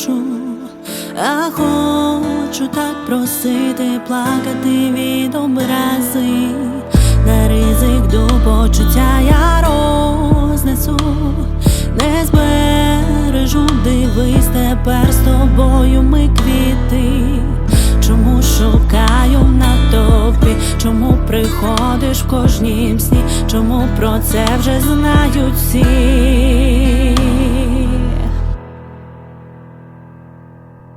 А хочу так просити, плакати від образи, на ризик до почуття я рознесу, не збережу, дивись тепер з тобою ми квіти. Чому шукаю в натовпі, чому приходиш в кожнім сні, чому про це вже знають всі.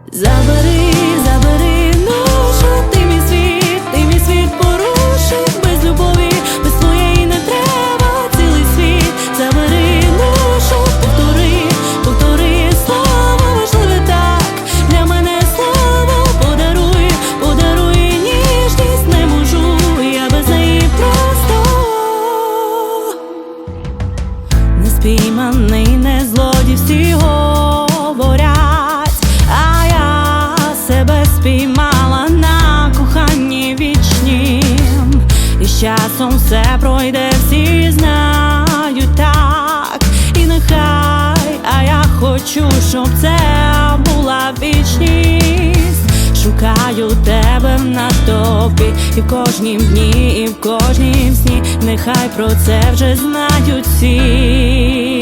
Забери, забери, що ти мій світ, ти мій світ порушив без любові, без твоєї не треба цілий світ. Забери, що повтори, повтори слово важливе так. Для мене слово подаруй, подаруй ніжність не можу. Я без неї просто не спійманий, не злодій, всі часом все пройде, всі знають так, і нехай, а я хочу, щоб це була вічність. Шукаю тебе в натовпі і в кожнім дні, і в кожнім сні. Нехай про це вже знають всі.